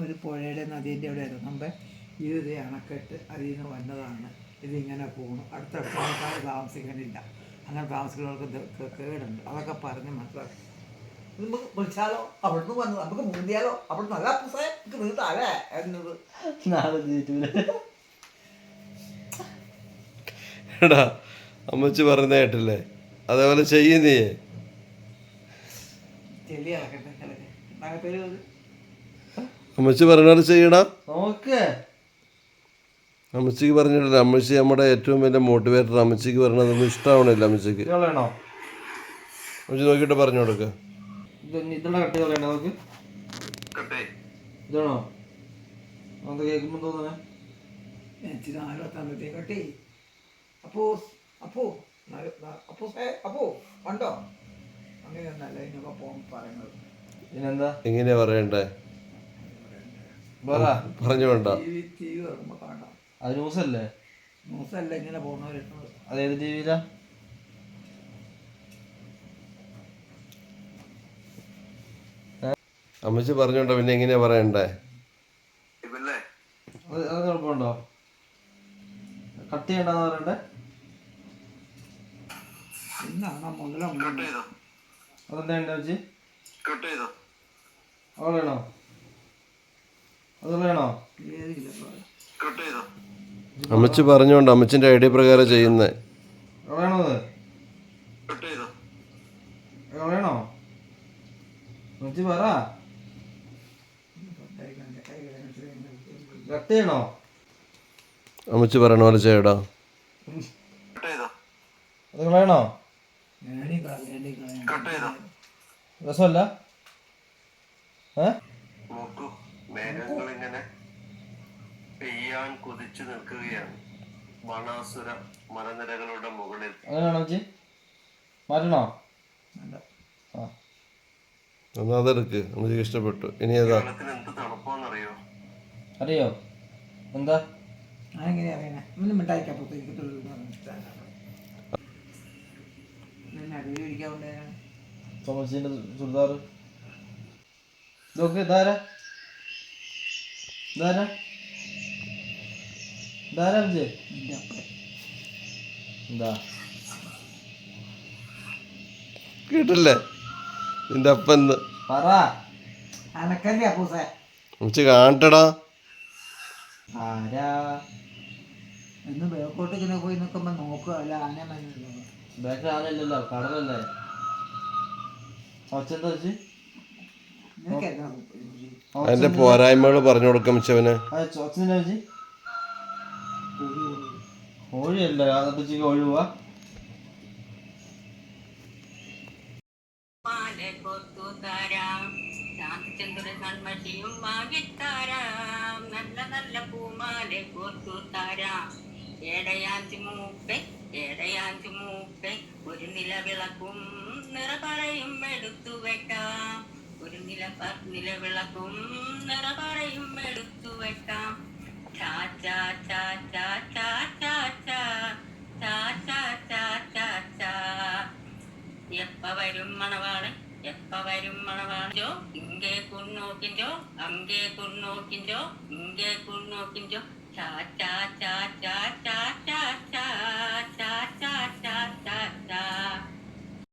ഒരു പുഴയുടെ നദീന്റെ അവിടെ ആയിരുന്നു. മുമ്പേ ഇത് അണക്കെട്ട് അതിൽ നിന്ന് വന്നതാണ്. ഇതിങ്ങനെ പോകണം അടുത്ത ആൾക്കാർ താമസിക്കാനില്ല അങ്ങനെ താമസിക്കുന്നവർക്ക് കേടുണ്ട്. അതൊക്കെ പറഞ്ഞ് മനസ്സിലാക്കി. നമുക്ക് വിളിച്ചാലോ? അവിടുന്ന് വന്ന് നമുക്ക് മുന്തിയാലോ? അവിടെ നല്ല പുസ്തകം നീട്ടാലേ എന്നത്. എടാ അമ്മച്ചി പറഞ്ഞ കേട്ടില്ലേ? അതേപോലെ ചെയ്യുന്നേ. ചെളി ഇളക്കട്ടെ അമ്മച്ചി പറഞ്ഞാൽ ചെയ്യണം അമ്മച്ചിക്ക് പറഞ്ഞിട്ടില്ല. അമ്മച്ചി നമ്മുടെ ഏറ്റവും വലിയ മോട്ടിവേറ്റർ അമ്മച്ചിക്ക് പറഞ്ഞതൊന്നും ഇഷ്ടമാവണില്ല അമ്മച്ചിക്ക്. അമ്മച്ചി നോക്കിട്ട് പറഞ്ഞു കൊടുക്ക. അപ്പോ അപ്പോ അപ്പോ പറയുന്നത്. എങ്ങനെയാ പറയണ്ടേ? പറഞ്ഞോണ്ട അത് ന്യൂസ് അല്ലേ ന്യൂസ് അല്ല ഇങ്ങനെ പോകുന്നവരുണ്ട് അതേത് ടി വിയിലാ? അമ്മച്ചി പറഞ്ഞോണ്ടോ പിന്നെ എങ്ങനെയാ പറയണ്ടേ? അത് കുഴപ്പമുണ്ടോ? കട്ട് ചെയ്യണ്ടെന്ന് പറയണ്ടേ? അതെന്താ ചേച്ചി അവിടെ ആണോ അത് വേണോ? അമ്മച്ചി പറഞ്ഞോണ്ട് അമ്മച്ചിന്റെ ഐഡിയ പ്രകാരം ചെയ്യുന്നേ. വേണോ വേണോ? വെച്ച് പറ. കട്ട് ചെയ്യണോ? അമ്മച്ചി പറയണ പോലെ ചെയ്യടാ. അത് വേണോ? ഏടി കളയാ ഏടി കളയാ രസമല്ല? ഏ? നോക്കൂ. മേഘങ്ങൾ ഇങ്ങനെ പെയ്യാൻ കുതിച്ചു നിൽക്കുകയാണ്. ബാണാസുര മലനിരകളുടെ മുകളിൽ. അങ്ങനെയാണോ അതെടുക്ക്. എനിക്ക് ഇഷ്ടപ്പെട്ടു. ഇനി എന്ത് അറിയോ? എന്താ? ചുരിദാർ ഇതൊക്കെ ഇതാരാ? ഇതാരാ ഇതാരാ വിജയ് എന്താ? കേട്ടില്ലേ? നിന്റെ അപ്പന്ന് പറ. അനക്കല്ലേ അപ്പൂസേ? അമ്മച്ചി കാണട്ടടാ. ആരാ? എന്ന് ബേക്കോട്ട് ഇങ്ങനെ പോയി നിൽക്കുമ്പോ നോക്കുക അല്ല ആന മഞ്ഞുള്ളത് ബാക്കിൽ ആളില്ലല്ലോ കടലല്ലേ? ഒച്ചെന്താ വെച്ച് അതിന്റെ പോരായ്മകൾ പറഞ്ഞു കൊടുക്കാം മിച്ചവന് നല്ല നല്ല പൂമാലെ താരാം ഒരു നിലവിളക്കും നിറ പറയും എടുത്തു വെക്കാം ഒരു നിലപ്പ നിലവിളക്കും നിറപറയും എടുത്തു വെക്കാം ചാ ചാ ചാ ചാ ചാ ചാ ചാ ചാ ചാ ചാ ചാ ചാ എപ്പ വരും മണവാളെ എപ്പ വരും മണവാളോ ഇങ്ങേ കുണ്ണോക്കിഞ്ചോ അങ്ങേ കുണ്ണോക്കിഞ്ചോ ഇങ്ങേ കുണ്ണോക്കിഞ്ചോ ചാ ചാ ചാ ചാ ചാ ചാ ചാ ചാ ചാ ചാ ചാ ചാ